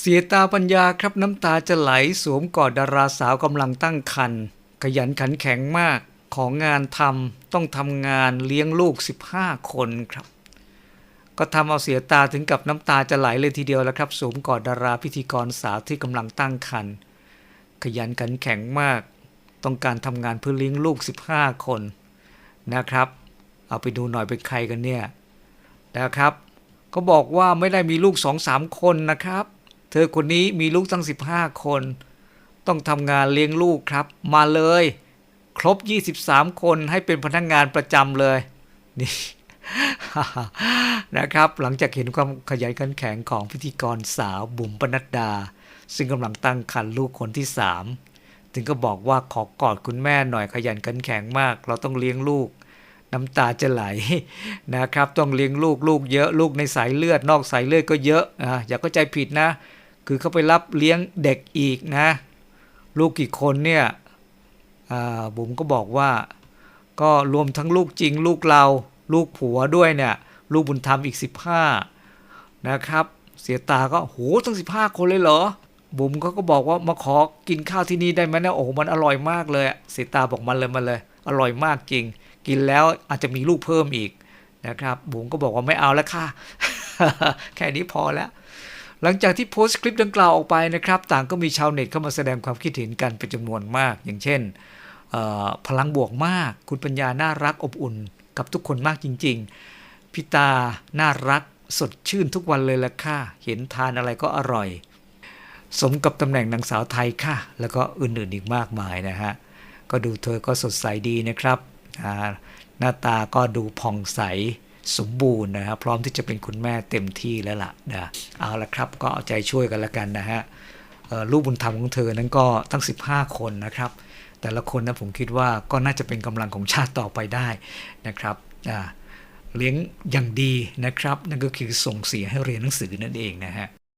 เสียตาปัญญาครับน้ำตาจะไหลสวมกอดดาราสาวกำลังตั้งครรภ์ขยันขันแข็งมากของงานทำต้องทำงานเลี้ยงลูก 15 คนครับ ก็ทำเอาเสียตาถึงกับน้ำตาจะไหลเลยทีเดียวแล้วครับสวมกอดดาราพิธีกรสาวที่กำลังตั้งครรภ์ขยันขันแข็งมาก ต้องการทำงานเพื่อเลี้ยงลูก 15 คนนะครับ เอาไปดูหน่อยเป็นใครกันเนี่ยนะครับ ก็บอกว่าไม่ได้มีลูกสองสามคนนะครับ เธอคนนี้มีลูกตั้ง 15 คน ต้องทำงานเลี้ยงลูกครับ มาเลย ครบ 23 คนให้เป็นพนักงงานประจำเลยนี่นะครับ หลังจากเห็นความขยันขันแข็งของพิธีกรสาวบุ๋มปนัดดา ซึ่งกำลังตั้งครรภ์ลูกคนที่3ถึงก็บอกว่าขอกอดคุณแม่หน่อยขยันขันแข็งมาก เราต้องเลี้ยงลูก น้ำตาจะไหลนะครับ ต้องเลี้ยงลูกลูกเยอะลูกในสายเลือด นอกสายเลือดก็เยอะอะอย่าเข้าใจผิดนะ คือเขาไปรับเลี้ยงเด็กอีกนะ ลูกกี่คนเนี่ยบุ๋มก็บอกว่า ก็รวมทั้งลูกจริง ลูกเราลูกผัวด้วยเนี่ย ลูกบุญธรรมอีก 15 นะครับ เสียตาก็โหตั้ง 15 คนเลยเหรอ บุ๋มเขาก็บอกว่ามาขอกินข้าวที่นี่ได้ไหมนะโอ้โหมันอร่อยมากเลยเสียตาบอกมันเลยมาเลย อร่อยมากจริง กินแล้วอาจจะมีลูกเพิ่มอีกนะครับ บุ๋มก็บอกว่าไม่เอาแล้วค่ะ แค่นี้พอแล้ว หลังจากที่โพสต์คลิปดังกล่าวออกไปนะครับ ต่างก็มีชาวเน็ตเข้ามาแสดงความคิดเห็นกันเป็นจำนวนมาก อย่างเช่นพลังบวกมาก คุณปัญญาน่ารักอบอุ่นกับทุกคนมากจริง ๆ พิตาน่ารักสดชื่นทุกวันเลยละค่ะ เห็นทานอะไรก็อร่อย สมกับตำแหน่งนางสาวไทยค่ะ แล้วก็อื่นๆอีกมากมายนะฮะ ก็ดูเธอก็สดใสดีนะครับ หน้าตาก็ดูผ่องใส สมบูรณ์นะครับ พร้อมที่จะเป็นคุณแม่เต็มที่แล้วล่ะนะเอาละครับก็เอาใจช่วยกันละกันนะฮะลูกบุญธรรมของเธอนั้นก็ตั้ง 15 คนนะครับ แต่ละคนนะผมคิดว่าก็น่าจะเป็นกำลังของชาติต่อไปได้นะครับเลี้ยงอย่างดีนะครับ นั่นก็คือส่งเสียให้เรียนหนังสือนั่นเองนะฮะ